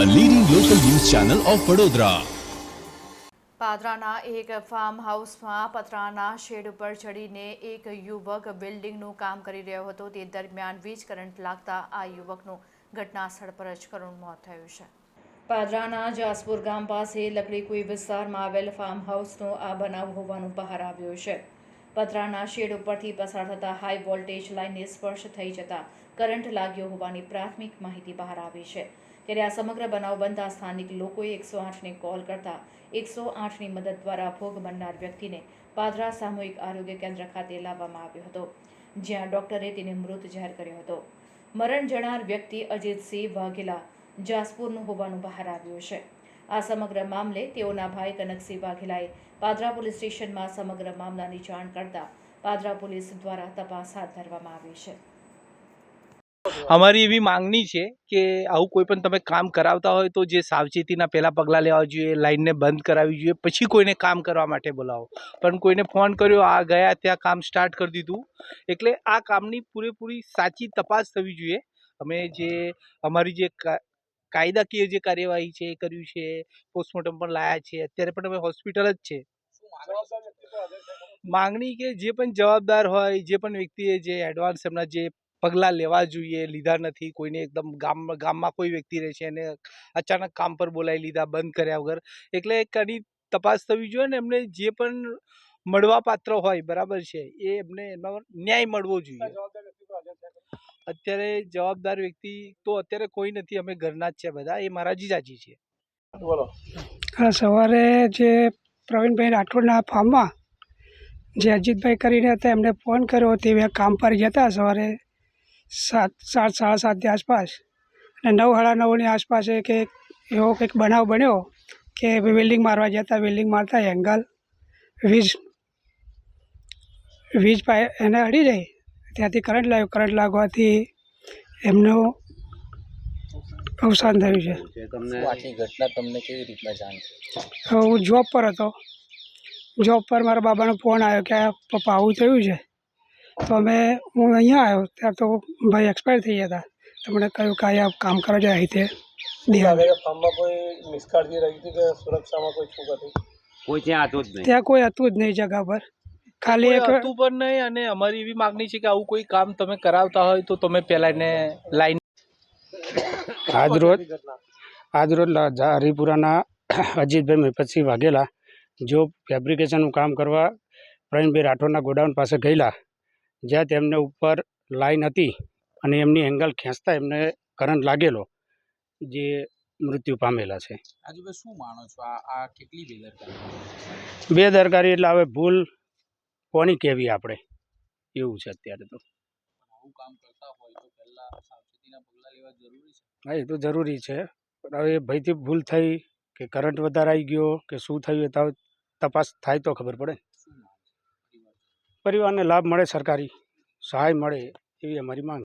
Channel of Vadodara પાદરાના એક farm હાઉસમાં પતરાના shade ઉપર ચડીને એક યુવક બિલ્ડિંગનું કામ કરી રહ્યો હતો. તે દરમિયાન વીજ કરંટ લાગતા આ યુવકનું ઘટના સ્થળ પર જ કરુણ મોત થયું છે. પાદરાના જાસપુર ગામ પાસે લકડીકુઈ વિસ્તારમાં આવેલ ફાર્મ હાઉસનો આ બનાવ હોવાનું બહાર આવ્યું છે. પતરાના શેડ ઉપરથી પસાર થતા હાઈ વોલ્ટેજ લાઇનને સ્પર્શ થઈ જતા કરંટ લાગ્યો હોવાની પ્રાથમિક માહિતી બહાર આવી છે. ત્યારે આ સમગ્ર બનાવ બનતા સ્થાનિક લોકોએ એકસો આઠને કોલ કરતા એકસો આઠની મદદ દ્વારા ભોગ બનનાર વ્યક્તિને પાદરા સામૂહિક આરોગ્ય કેન્દ્ર ખાતે લાવવામાં આવ્યો હતો, જ્યાં ડોક્ટરે તેને મૃત જાહેર કર્યો હતો. મરણ જનાર વ્યક્તિ અજીતસિંહ વાઘેલા જાસપુરનું હોવાનું બહાર આવ્યું છે. આ સમગ્ર મામલે તેઓના ભાઈ કનકસિંહ વાઘેલાએ પાદરા પોલીસ સ્ટેશનમાં સમગ્ર મામલાની જાણ કરતા પાદરા પોલીસ દ્વારા તપાસ હાથ ધરવામાં આવી છે. અમારી એવી માંગણી છે કે આવું કોઈ પણ તમે કામ કરાવતા હોય તો જે સાવચેતીના પહેલાં પગલાં લેવા જોઈએ, લાઇનને બંધ કરાવવી જોઈએ, પછી કોઈને કામ કરવા માટે બોલાવો. પણ કોઈને ફોન કર્યો, આ ગયા, ત્યાં કામ સ્ટાર્ટ કરી દીધું. એટલે આ કામની પૂરેપૂરી સાચી તપાસ થવી જોઈએ. અમે જે અમારી જે કાયદાકીય જે કાર્યવાહી છે એ કર્યું છે, પોસ્ટમોર્ટમ પણ લાયા છે, અત્યારે પણ અમે હોસ્પિટલ જ છે. માંગણી કે જે પણ જવાબદાર હોય, જે પણ વ્યક્તિએ જે એડવાન્સ એમના જે પગલાં લેવા જોઈએ લીધા નથી. કોઈને એકદમ ગામ ગામમાં કોઈ વ્યક્તિ રહે છે એને અચાનક કામ પર બોલાવી લીધા બંધ કર્યા વગર. એટલે આની તપાસ થવી જોઈએ ને એમને જે પણ મળવા પાત્ર હોય બરાબર છે એ એમને એમાં ન્યાય મળવો જોઈએ. અત્યારે જવાબદાર વ્યક્તિ તો અત્યારે કોઈ નથી અમે ઘરના જ છે બધા એ મારા જીજાજી છે. હા સવારે જે પ્રવીણભાઈ રાઠોડના ફાર્મમાં જે અજીતભાઈ કરીને હતા એમને ફોન કર્યો તે કામ પર જતા સવારે સાત સાત સાડા સાતની આસપાસ. અને નવ સાડા નવની આસપાસ એક એક એવો કંઈક બનાવ બન્યો કે વેલ્ડિંગ મારવા જતા વેલ્ડિંગ મારતા એંગલ વીજ વીજ પાય એને અડી જઈ ત્યાંથી કરંટ લાગ્યો કરંટ લાગવાથી એમનું અવસાન થયું છે. આખી ઘટના તમને કેવી રીતના જાણ? હું જોબ પર હતો. જોબ પર મારા બાબાનો ફોન આવ્યો કે આ પપ્પા આવું થયું છે. તો અમે હું અહીંયા આવ્યો ત્યાં તો ભાઈ એક્સપાયર થઈ ગયા હતા તો મને કહ્યું કે અહીંયા કામ કરવા જાય રીતે લાગે છે ફાર્મમાં કોઈ નિષ્કાળજી રહી હતી કે સુરક્ષામાં કોઈ ચૂક હતી કોઈ ત્યાં હતું જ નહીં ત્યાં કોઈ હતું જ નહીં જગા પર ખાલી એક કોઈ હતું પણ નહીં અને અમારી એવી માંગણી છે કે આવું કોઈ કામ તમે કરાવતા હોય તો તમે પહેલાં એને લાઈન આજરોજ આજરોજ લા- જા- હરિપુરાના અજીતભાઈ મેપતસિંહ વાઘેલા જો ફેબ્રિકેશનનું કામ કરવા પ્રવીણભાઈ રાઠોડના ગોડાઉન પાસે ગયેલા જ્યાં તેમને ઉપર લાઈન હતી અને એમની એંગલ ખેંચતા એમને કરંટ લાગેલો જે મૃત્યુ પામેલા છે. શું માનો છો? આ કેટલી બેદરકારી? બેદરકારી એટલે હવે ભૂલ કોની કહેવી આપણે? એવું છે અત્યારે તો. આવું કામ કરતા હોય તો પહેલા સાવચેતીના પગલાં લેવા જરૂરી છે? હા એ તો જરૂરી છે. પણ હવે ભયથી ભૂલ થઈ કે કરંટ વધારે આવી ગયો કે શું થયું એ તપાસ થાય તો ખબર પડે. પરિવારને લાભ મળે સરકારી સહાય મળે એવી અમારી માંગ